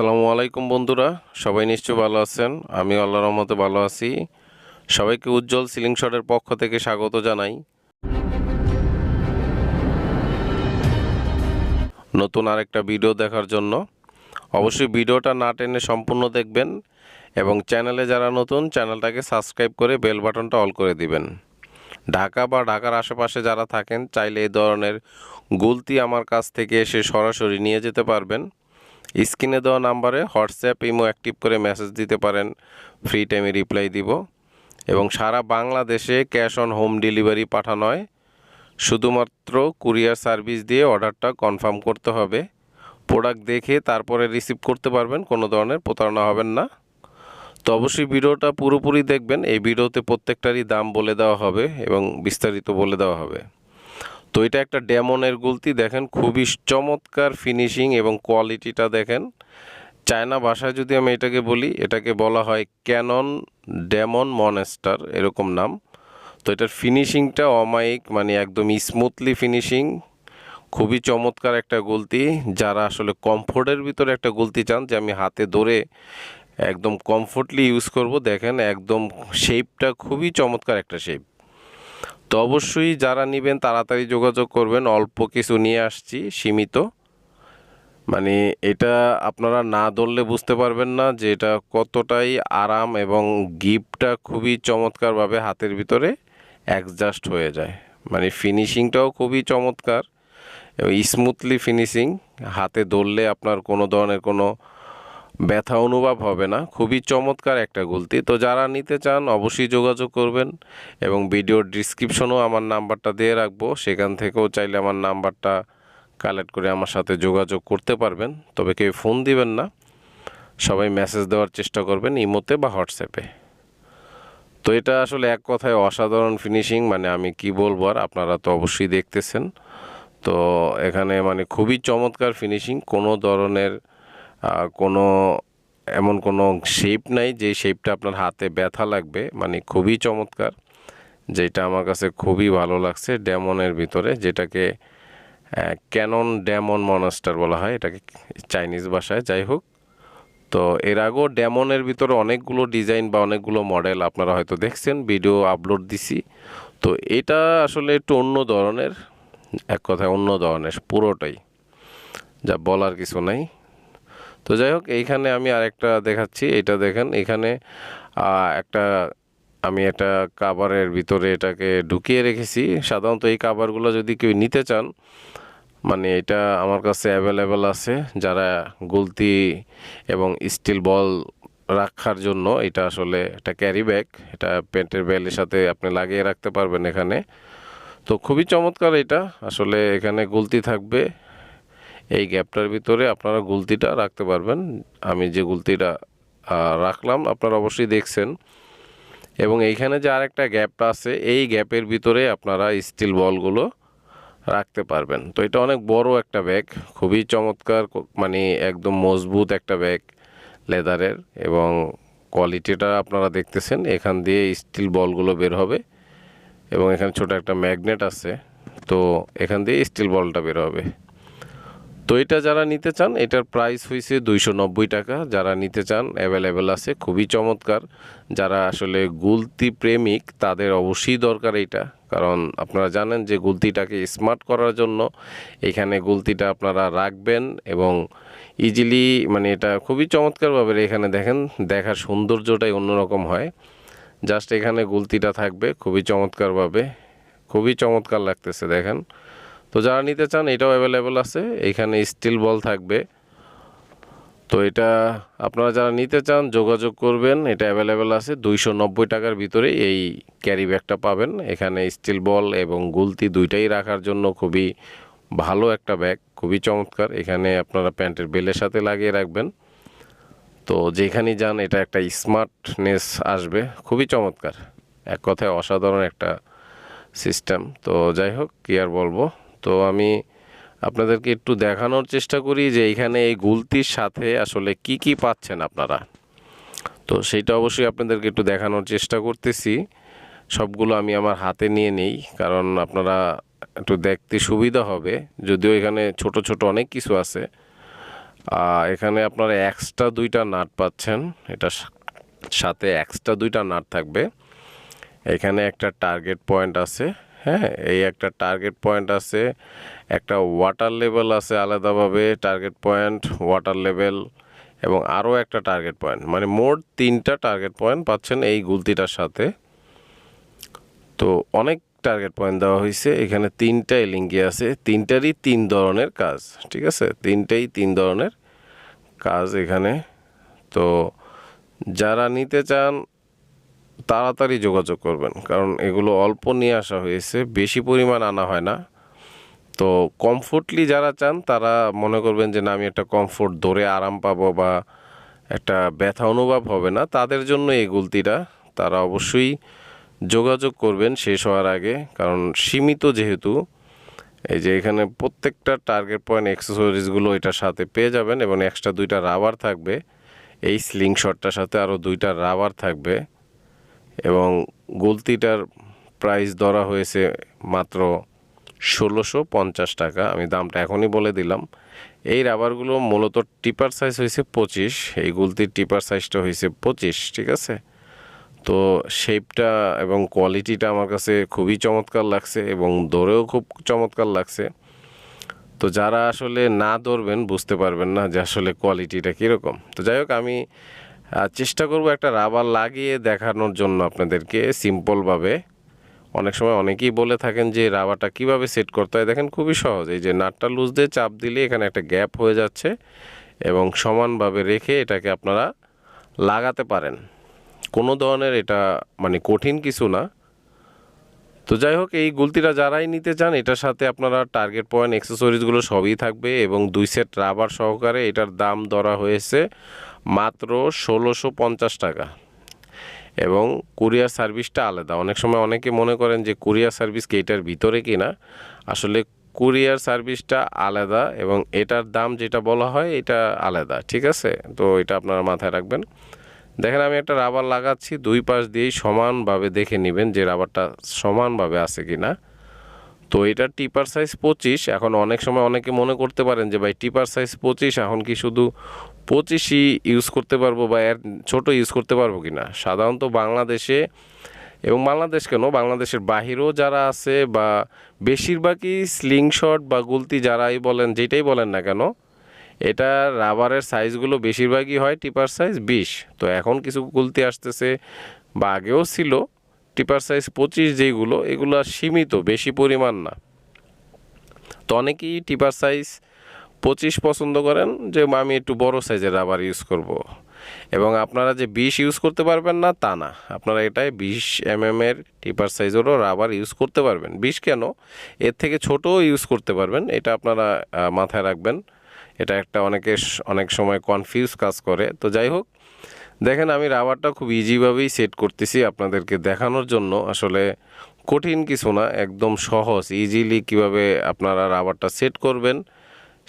আসসালামু আলাইকুম বন্ধুরা, সবাই নিশ্চয় ভালো আছেন? আমি আল্লাহর রহমতে ভালো আছি। সবাইকে উজ্জ্বল সিলিং শটের পক্ষ থেকে স্বাগত জানাই। নতুন আরেকটা ভিডিও দেখার জন্য। অবশ্যই ভিডিওটা না টেনে সম্পূর্ণ দেখবেন এবং চ্যানেলে যারা নতুন, চ্যানেলটাকে সাবস্ক্রাইব করে বেল বাটনটা অল করে দিবেন। ঢাকা বা ঢাকার আশেপাশে যারা থাকেন, চাইলে এই ধরনের গুলতি আমার কাছ থেকে এসে সরাসরি নিয়ে যেতে পারবেন। স্ক্রিনে দেওয়া নাম্বারে হোয়াটসঅ্যাপ, ইমো অ্যাক্টিভ করে মেসেজ দিতে পারেন। ফ্রি টাইমে রিপ্লাই দিব। এবং সারা বাংলাদেশে ক্যাশ অন হোম ডেলিভারি পাঠানো হয়। শুধুমাত্র কুরিয়ার সার্ভিস দিয়ে অর্ডারটা কনফার্ম করতে হবে। প্রোডাক্ট দেখে তারপরে রিসিভ করতে পারবেন, কোনো ধরনের প্রতারণা হবেন না। তো অবশ্যই ভিডিওটা পুরোপুরি দেখবেন। এই ভিডিওতে প্রত্যেকটারই দাম বলে দেওয়া হবে এবং বিস্তারিত বলে দেওয়া হবে। তো এটা একটা ডেমনের গুলতি, দেখেন খুবই চমৎকার ফিনিশিং এবং কোয়ালিটিটা দেখেন। চায়না ভাষায় যদি আমি এটাকে বলি, এটাকে বলা হয় ক্যানন ডেমন মনেস্টার, এরকম নাম। তো এটার ফিনিশিংটা অমায়িক মানে একদম স্মুথলি ফিনিশিং খুবই চমৎকার একটা গুলতি। যারা আসলে কমফোর্টের ভিতরে একটা গুলতি চান যে আমি হাতে ধরে একদম কমফোর্টলি ইউজ করব, দেখেন একদম শেপটা খুবই চমৎকার একটা শেপ তো অবশ্যই যারা নেবেন তাড়াতাড়ি যোগাযোগ করবেন। অল্প কিছু নিয়ে আসছি, সীমিত। মানে এটা আপনারা না ধরলে বুঝতে পারবেন না যে এটা কতটাই আরাম এবং গিফটটা খুবই চমৎকারভাবে হাতের ভিতরে অ্যাডজাস্ট হয়ে যায়। মানে ফিনিশিংটাও খুবই চমৎকার। স্মুথলি ফিনিশিং হাতে ধরলে আপনার কোনো ধরনের কোনো ব্যথা অনুভব হবে না, খুবই চমৎকার একটা গুলতি। তো যারা নিতে চান অবশ্যই যোগাযোগ করবেন এবং ভিডিওর ডিসক্রিপশনেও আমার নাম্বারটা দিয়ে রাখব। সেখান থেকেও চাইলে আমার নাম্বারটা কালেক্ট করে আমার সাথে যোগাযোগ করতে পারবেন। তবে কেউ ফোন দিবেন না। সবাই মেসেজ দেওয়ার চেষ্টা করবেন ইমোতে বা হোয়াটসঅ্যাপে। তো এটা আসলে এক কথায় অসাধারণ ফিনিশিং মানে আমি কি বলব আর আপনারা তো অবশ্যই দেখতেছেন। তো এখানে মানে খুবই চমৎকার ফিনিশিং, কোনো ধরনের কোনো এমন কোনো শেপ নাই যে শেপটা আপনার হাতে ব্যথা লাগবে মানে খুবই চমৎকার, যেটা আমার কাছে খুবই ভালো লাগছে ডেমনের ভিতরে, যেটাকে ক্যানন ডেমন মনস্টার বলা হয়, এটাকে চাইনিজ ভাষায়, যাই হোক। তো এর আগেও ডেমনের ভিতরে অনেকগুলো ডিজাইন বা অনেকগুলো মডেল আপনারা হয়তো দেখছেন, ভিডিও আপলোড দিছি। তো এটা আসলে একটু অন্য ধরনের, এক কথায় অন্য ধরনের, পুরোটাই, যা বলার কিছু নাই। তো যাই হোক, এইখানে আমি আরেকটা দেখাচ্ছি এটা দেখেন, এখানে একটা, আমি একটা কাভারের ভিতরে এটাকে ঢুকিয়ে রেখেছি। সাধারণত এই কাভারগুলো যদি কেউ নিতে চান মানে এটা আমার কাছে অ্যাভেলেবেল আছে, যারা গুলতি এবং স্টিল বল রাখার জন্য এটা আসলে একটা ক্যারি ব্যাগ, এটা প্যান্টের ব্যালের সাথে আপনি লাগিয়ে রাখতে পারবেন এখানে। তো খুবই চমৎকার এটা, আসলে এখানে গুলতি থাকবে এই গ্যাপটার ভিতরে আপনারা গুলতিটা রাখতে পারবেন। আমি যে গুলতিটা রাখলাম, আপনারা অবশ্যই দেখছেন। এবং এইখানে যে আরেকটা গ্যাপটা আছে, এই গ্যাপের ভিতরে আপনারা স্টিল বলগুলো রাখতে পারবেন। তো এটা অনেক বড় একটা ব্যাগ, খুবই চমৎকার মানে একদম মজবুত একটা ব্যাগ লেদারের এবং কোয়ালিটিটা আপনারা দেখতেছেন। এখান দিয়ে স্টিল বলগুলো বের হবে এবং এখানে ছোট একটা ম্যাগনেট আছে। তো এখান দিয়ে স্টিল বলটা বের হবে। তো এটা যারা নিতে চান, এটার প্রাইস হয়েছে দুইশো নব্বই টাকা। যারা নিতে চান অ্যাভেলেবেল আছে, খুবই চমৎকার। যারা আসলে গুলতি প্রেমিক, তাদের অবশ্যই দরকার এইটা। কারণ আপনারা জানেন যে গুলতিটাকে স্মার্ট করার জন্য এখানে গুলতিটা আপনারা রাখবেন এবং ইজিলি মানে এটা খুবই চমৎকারভাবে এখানে দেখেন, দেখার সৌন্দর্যটাই অন্যরকম হয়। জাস্ট এখানে গুলতিটা থাকবে, খুবই চমৎকারভাবে, খুবই চমৎকার লাগতেছে, দেখেন। তো যারা নিতে চান, এটাও অ্যাভেলেবেল আছে। এখানে স্টিল বল থাকবে। তো এটা আপনারা যারা নিতে চান, যোগাযোগ করবেন। এটা অ্যাভেলেবেল আছে। দুইশো নব্বই টাকার ভিতরে এই ক্যারি ব্যাগটা পাবেন। এখানে স্টিল বল এবং গুলতি দুইটাই রাখার জন্য খুবই ভালো একটা ব্যাগ খুবই চমৎকার। এখানে আপনারা প্যান্টের বেলের সাথে লাগিয়ে রাখবেন। তো যেখানেই যান, এটা একটা স্মার্টনেস আসবে। খুবই চমৎকার। এক কথায় অসাধারণ একটা সিস্টেম তো যাই হোক, কি আর বলব? তো আমি আপনাদেরকে একটু দেখানোর চেষ্টা করি যে এখানে এই গুলতির সাথে আসলে কি কি পাচ্ছেন আপনারা। তো সেইটা অবশ্যই আপনাদেরকে একটু দেখানোর চেষ্টা করতেছি। সবগুলো আমি আমার হাতে নিয়ে নেই, কারণ আপনারা একটু দেখতে সুবিধা হবে। যদিও এখানে ছোট ছোট অনেক কিছু আছে। এখানে আপনারা এক্সট্রা দুইটা নাট পাচ্ছেন। এটা সাথে এক্সট্রা দুইটা নাট থাকবে। এখানে একটা টার্গেট পয়েন্ট আছে। হ্যাঁ এই একটা টার্গেট পয়েন্ট আছে, একটা ওয়াটার লেভেল আছে আলাদাভাবে টার্গেট পয়েন্ট ওয়াটার লেভেল এবং আরও একটা টার্গেট পয়েন্ট মানে মোট তিনটা টার্গেট পয়েন্ট পাচ্ছেন এই গুলতিটার সাথে। তো অনেক টার্গেট পয়েন্ট দেওয়া হয়েছে, এখানে তিনটা লিঙ্কি আছে, তিনটারই তিন ধরনের কাজ, ঠিক আছে? তিনটেই তিন ধরনের কাজ এখানে। তো যারা নিতে চান তাড়াতাড়ি যোগাযোগ করবেন, কারণ এগুলো অল্প নিয়ে আসা হয়েছে, বেশি পরিমাণ আনা হয় না। তো কমফোর্টলি যারা চান, তারা মনে করবেন যে, না, আমি একটা কমফোর্ট ধরে আরাম পাবো বা একটা ব্যথা অনুভব হবে না। তাদের জন্য এই গুলতিটা তারা অবশ্যই যোগাযোগ করবেন শেষ হওয়ার আগে, কারণ সীমিত যেহেতু, এই যে এখানে প্রত্যেকটা টার্গেট পয়েন্ট অ্যাক্সেসরিজগুলো এটার সাথে পেয়ে যাবেন এবং এক্সট্রা দুইটা রাবার থাকবে। এই স্লিং শটটার সাথে আরও দুইটা রাবার থাকবে। এবং গুলতিটার প্রাইস ধরা হয়েছে মাত্র ষোলোশো পঞ্চাশ টাকা। আমি দামটা এখনই বলে দিলাম। এই রাবারগুলো মূলত টিপার সাইজ হয়েছে পঁচিশ, এই গুলতির টিপার সাইজটা হয়েছে পঁচিশ, ঠিক আছে? তো শেপটা এবং কোয়ালিটিটা আমার কাছে খুবই চমৎকার লাগছে এবং দৌড়েও খুব চমৎকার লাগছে। তো যারা আসলে না ধরবেন বুঝতে পারবেন না যে আসলে কোয়ালিটিটা কীরকম। তো যাই হোক, আমি চেষ্টা করব একটা রাবার লাগিয়ে দেখানোর জন্য আপনাদেরকে সিম্পলভাবে অনেক সময় অনেকেই বলে থাকেন যে রাবারটা কীভাবে সেট করতে হয়? দেখেন খুবই সহজ। এই যে নাটটা লুজ দিয়ে চাপ দিলে এখানে একটা গ্যাপ হয়ে যাচ্ছে এবং সমানভাবে রেখে এটাকে আপনারা লাগাতে পারেন। কোনো ধরনের এটা মানে কঠিন কিছু না। তো যাই হোক, এই গুলতিটা যারাই নিতে চান, এটার সাথে আপনারা টার্গেট পয়েন্ট অ্যাক্সেসরিজগুলো সবই থাকবে এবং দুই সেট রাবার সহকারে এটার দাম ধরা হয়েছে মাত্র ষোলোশো পঞ্চাশ টাকা। এবং কুরিয়ার সার্ভিসটা আলাদা। অনেক সময় অনেকে মনে করেন যে কুরিয়ার সার্ভিস কি এটার ভিতরে কিনা? আসলে কুরিয়ার সার্ভিসটা আলাদা এবং এটার দাম যেটা বলা হয়, এটা আলাদা। ঠিক আছে? তো এটা আপনারা মাথায় রাখবেন। দেখেন, আমি একটা রাবার লাগাচ্ছি, দুই পাশ দিয়েই সমানভাবে দেখে নেবেন যে রাবারটা সমানভাবে আছে কি না তো এটা টিপার সাইজ পঁচিশ, এখন অনেক সময় অনেকে মনে করতে পারেন যে, ভাই, টিপার সাইজ পঁচিশ, এখন কি শুধু পঁচিশই ইউজ করতে পারব বা এর ছোট ইউজ করতে পারব কি না সাধারণত বাংলাদেশে, এবং বাংলাদেশ কেন? বাংলাদেশের বাহিরেও যারা আছে বা বেশিরভাগই স্লিং শট বা গুলতি যারাই বলেন, যেটাই বলেন না কেন এটা রাবারের সাইজগুলো বেশিরভাগই হয় টিপার সাইজ বিশ। তো এখন কিছু গুলতি আসতেছে বা আগেও ছিল, টিপার সাইজ পঁচিশ যেইগুলো, এগুলো সীমিত, বেশি পরিমাণ না। তো অনেকেই টিপার সাইজ পঁচিশ পছন্দ করেন যে, আমি একটু বড় সাইজের রাবার ইউজ করব। এবং আপনারা যে বিশ ইউজ করতে পারবেন না, তা না। আপনারা এটাই বিশ এম এর টিপার সাইজেরও রাবার ইউজ করতে পারবেন। বিশ কেন? এর থেকে ছোটও ইউজ করতে পারবেন। এটা আপনারা মাথায় রাখবেন। এটা একটা অনেকে অনেক সময় কনফিউজ কাজ করে। তো যাই হোক, দেখেন আমি রাবারটা খুব ইজিভাবেই সেট করতেছি আপনাদেরকে দেখানোর জন্য। আসলে কঠিন কিছু না, একদম সহজ ইজিলি কীভাবে আপনারা রাবারটা সেট করবেন,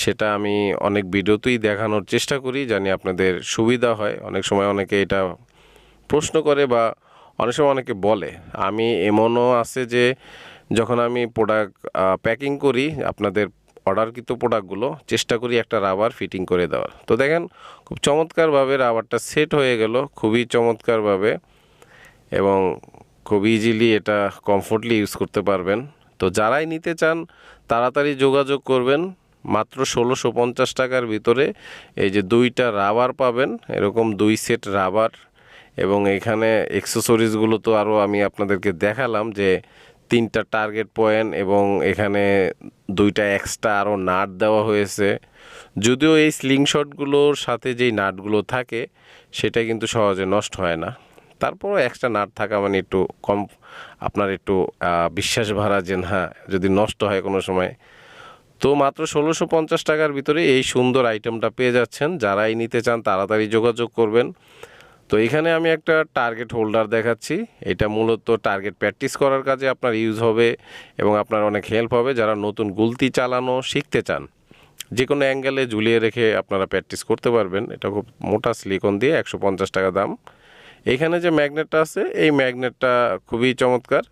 সেটা আমি অনেক ভিডিওতেই দেখানোর চেষ্টা করি, জানি আপনাদের সুবিধা হয়। অনেক সময় অনেকে এটা প্রশ্ন করে বা অনেক সময় অনেকে বলে। আমি এমনও আছে যে, যখন আমি প্রোডাক্ট প্যাকিং করি, আপনাদের অর্ডারকৃত প্রোডাক্টগুলো চেষ্টা করি একটা রাবার ফিটিং করে দেওয়ার। তো দেখেন, খুব চমৎকারভাবে রাবারটা সেট হয়ে গেল, খুবই চমৎকারভাবে এবং খুব ইজিলি এটা কমফোর্টলি ইউজ করতে পারবেন। তো যারাই নিতে চান, তাড়াতাড়ি যোগাযোগ করবেন। মাত্র ষোলোশো পঞ্চাশ টাকার ভিতরে এই যে দুইটা রাবার পাবেন, এরকম দুই সেট রাবার এবং এখানে এক্সেসরিজগুলো তো আরও আমি আপনাদেরকে দেখালাম যে তিনটা টার্গেট পয়েন্ট এবং এখানে দুইটা এক্সট্রা আরও নাট দেওয়া হয়েছে। যদিও এই স্লিং শটগুলোর সাথে যেই নাটগুলো থাকে, সেটা কিন্তু সহজে নষ্ট হয় না। তারপরও এক্সট্রা নাট থাকা মানে একটু কম, আপনার একটু বিশ্বাস ভাড়া যে না, যদি নষ্ট হয় কোনো সময়। তো মাত্র ষোলোশো পঞ্চাশ টাকার ভিতরে এই সুন্দর আইটেমটা পেয়ে যাচ্ছেন। যারাই নিতে চান তাড়াতাড়ি যোগাযোগ করবেন। তো এখানে আমি একটা টার্গেট হোল্ডার দেখাচ্ছি। এটা মূলত টার্গেট প্র্যাকটিস করার কাজে আপনার ইউজ হবে এবং আপনার অনেক হেল্প হবে যারা নতুন গুলতি চালানো শিখতে চান। যে কোনো অ্যাঙ্গেলে ঝুলিয়ে রেখে আপনারা প্র্যাকটিস করতে পারবেন। এটা খুব মোটা সিলিকন দিয়ে একশো পঞ্চাশ টাকা দাম। এখানে যে ম্যাগনেটটা আছে, এই ম্যাগনেটটা খুবই চমৎকার।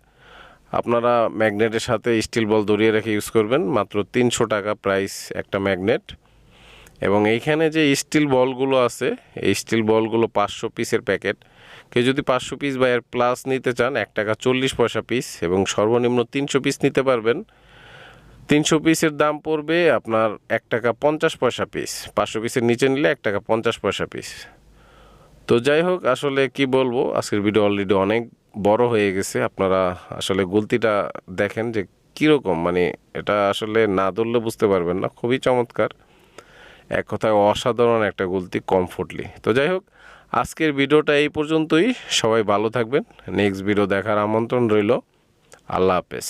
আপনারা ম্যাগনেটের সাথে স্টিল বল দড়িয়ে রেখে ইউজ করবেন। মাত্র তিনশো টাকা প্রাইস একটা ম্যাগনেট এবং এইখানে যে স্টিল বলগুলো আছে, এই স্টিল বলগুলো পাঁচশো পিসের প্যাকেট কেউ যদি পাঁচশো পিস বা এর প্লাস নিতে চান, এক টাকা চল্লিশ পয়সা পিস এবং সর্বনিম্ন তিনশো পিস নিতে পারবেন। তিনশো পিসের দাম পড়বে আপনার এক টাকা পঞ্চাশ পয়সা পিস পাঁচশো পিসের নিচে নিলে এক টাকা পঞ্চাশ পয়সা পিস তো যাই হোক, আসলে কি বলব, আজকের ভিডিও অলরেডি অনেক বড় হয়ে গেছে। আপনারা আসলে গুলতিটা দেখেন যে কীরকম মানে এটা আসলে না ধরলে বুঝতে পারবেন না। খুবই চমৎকার। এক কথায় অসাধারণ একটা গুলতি কমফোর্টলি তো যাই হোক, আজকের ভিডিওটা এই পর্যন্তই। সবাই ভালো থাকবেন। নেক্সট ভিডিও দেখার আমন্ত্রণ রইল। আল্লাহ হাফেজ।